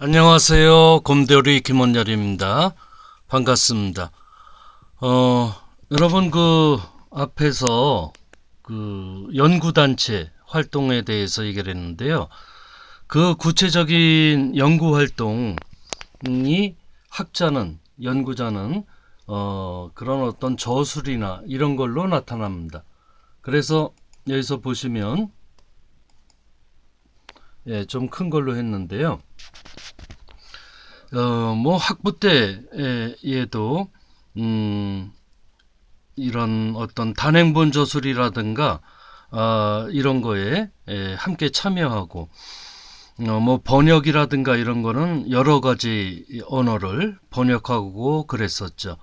안녕하세요. 곰돌이 김원열입니다. 반갑습니다. 어, 여러분 그 앞에서 그 연구단체 활동에 대해서 얘기를 했는데요. 그 구체적인 연구 활동이 학자는, 연구자는 어, 그런 어떤 저술이나 이런 걸로 나타납니다. 그래서 여기서 보시면 예, 좀 큰 걸로 했는데요. 어, 뭐 학부 때에도 음, 이런 어떤 단행본 저술이라든가 아, 이런 거에 에, 함께 참여하고 어, 뭐 번역이라든가 이런 거는 여러 가지 언어를 번역하고 그랬었죠.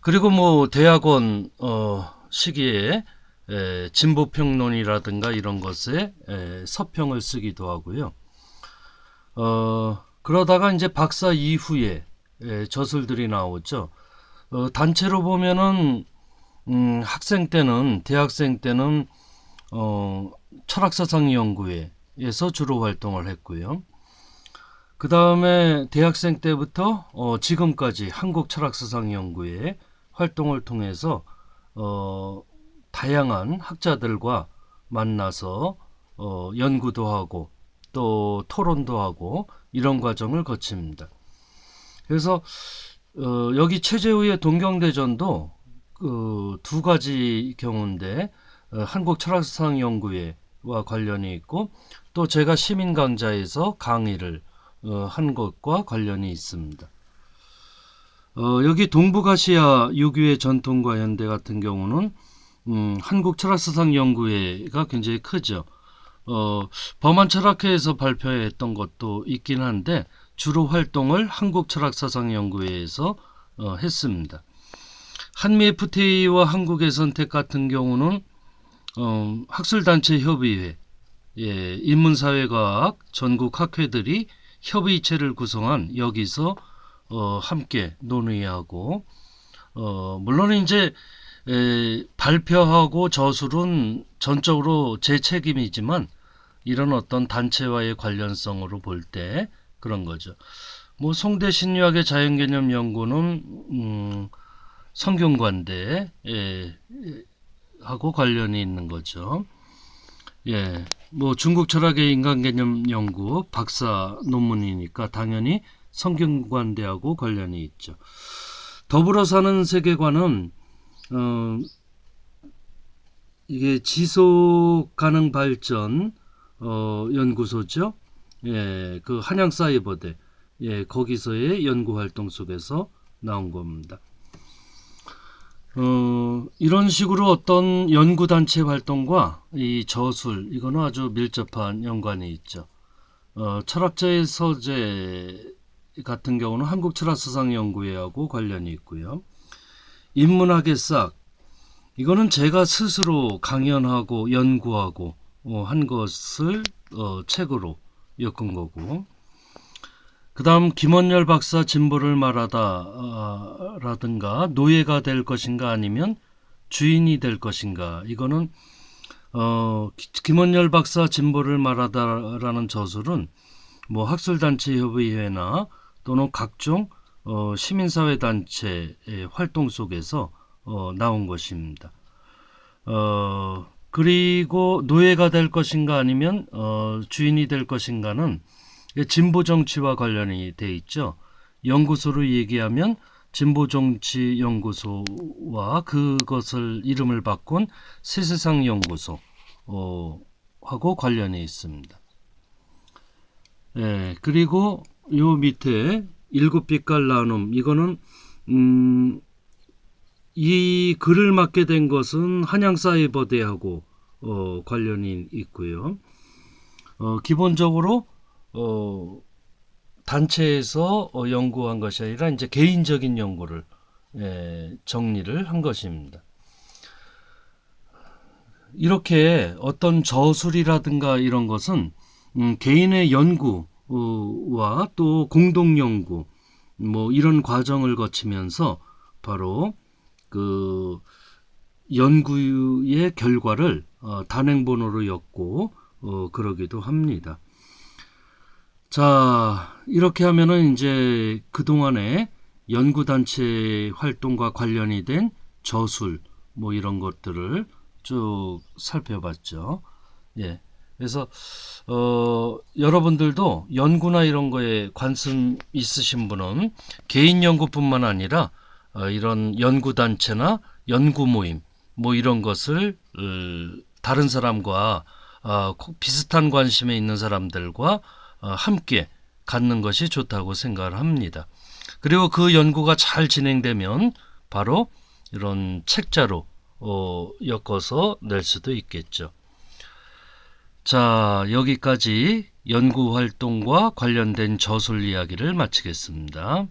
그리고 뭐 대학원 어, 시기에 에, 진보평론이라든가 이런 것에 에, 서평을 쓰기도 하고요. 어, 그러다가 이제 박사 이후에 에, 저술들이 나오죠. 어, 단체로 보면은 음, 학생 때는 대학생 때는 어, 철학사상 연구회에서 주로 활동을 했고요. 그 다음에 대학생 때부터 어, 지금까지 한국 철학사상 연구회 활동을 통해서 어, 다양한 학자들과 만나서 어, 연구도 하고 또 토론도 하고 이런 과정을 거칩니다. 그래서 어, 여기 최재우의 동경대전도 그 두 가지 경우인데 어, 한국 철학사상연구회와 관련이 있고 또 제가 시민 강좌에서 강의를 어, 한 것과 관련이 있습니다. 어, 여기 동북아시아 유교의 전통과 현대 같은 경우는 음, 한국 철학사상 연구회가 굉장히 크죠. 어, 범한 철학회에서 발표했던 것도 있긴 한데 주로 활동을 한국철학사상연구회에서 어, 했습니다. 한미 FTA와 한국의 선택 같은 경우는 어, 학술단체 협의회, 예, 인문사회과학 전국 학회들이 협의체를 구성한 여기서 어, 함께 논의하고 어, 물론 이제 에, 발표하고 저술은 전적으로 제 책임이지만 이런 어떤 단체와의 관련성으로 볼 때 그런 거죠. 뭐 송대 신유학의 자연개념 연구는 음, 성균관대 에, 하고 관련이 있는 거죠. 예, 뭐 중국 철학의 인간개념 연구 박사 논문이니까 당연히 성균관대하고 관련이 있죠. 더불어 사는 세계관은 어, 이게 지속 가능 발전 어, 연구소죠. 예, 그 한양사이버대 예, 거기서의 연구 활동 속에서 나온 겁니다. 어, 이런 식으로 어떤 연구 단체 활동과 이 저술, 이거는 아주 밀접한 연관이 있죠. 어, 철학자의 서재 같은 경우는 한국 철학사상 연구회하고 관련이 있고요. 인문학의 싹, 이거는 제가 스스로 강연하고 연구하고 어, 한 것을 어, 책으로 엮은 거고, 그 다음 김원열 박사 진보를 말하다 아, 라든가 노예가 될 것인가 아니면 주인이 될 것인가 이거는 어, 기- 김원열 박사 진보를 말하다라는 저술은 뭐 학술단체 협의회나 또는 각종 어, 시민사회단체의 활동 속에서 어, 나온 것입니다. 어, 그리고 노예가 될 것인가 아니면 어, 주인이 될 것인가는 진보 정치와 관련이 돼 있죠. 연구소로 얘기하면 진보 정치 연구소와 그것을 이름을 바꾼 새세상 연구소 어, 하고 관련이 있습니다. 예, 그리고 요 밑에 일곱 빛깔 나눔 이거는 음, 이 글을 맡게 된 것은 한양사이버대하고 어, 관련이 있고요. 어, 기본적으로 어, 단체에서 어, 연구한 것이 아니라 이제 개인적인 연구를 예, 정리를 한 것입니다. 이렇게 어떤 저술이라든가 이런 것은 음, 개인의 연구와 또 공동 연구 뭐 이런 과정을 거치면서 바로 그 연구의 결과를 어, 단행본으로 엮고 어, 그러기도 합니다. 자, 이렇게 하면은 이제 그동안에 연구단체 활동과 관련이 된 저술, 뭐 이런 것들을 쭉 살펴봤죠. 예. 그래서, 어, 여러분들도 연구나 이런 거에 관심 있으신 분은 개인 연구뿐만 아니라 어, 이런 연구단체나 연구 모임, 뭐 이런 것을 어, 다른 사람과 어, 꼭 비슷한 관심에 있는 사람들과 어, 함께 갖는 것이 좋다고 생각을 합니다. 그리고 그 연구가 잘 진행되면 바로 이런 책자로 어, 엮어서 낼 수도 있겠죠. 자, 여기까지 연구 활동과 관련된 저술 이야기를 마치겠습니다.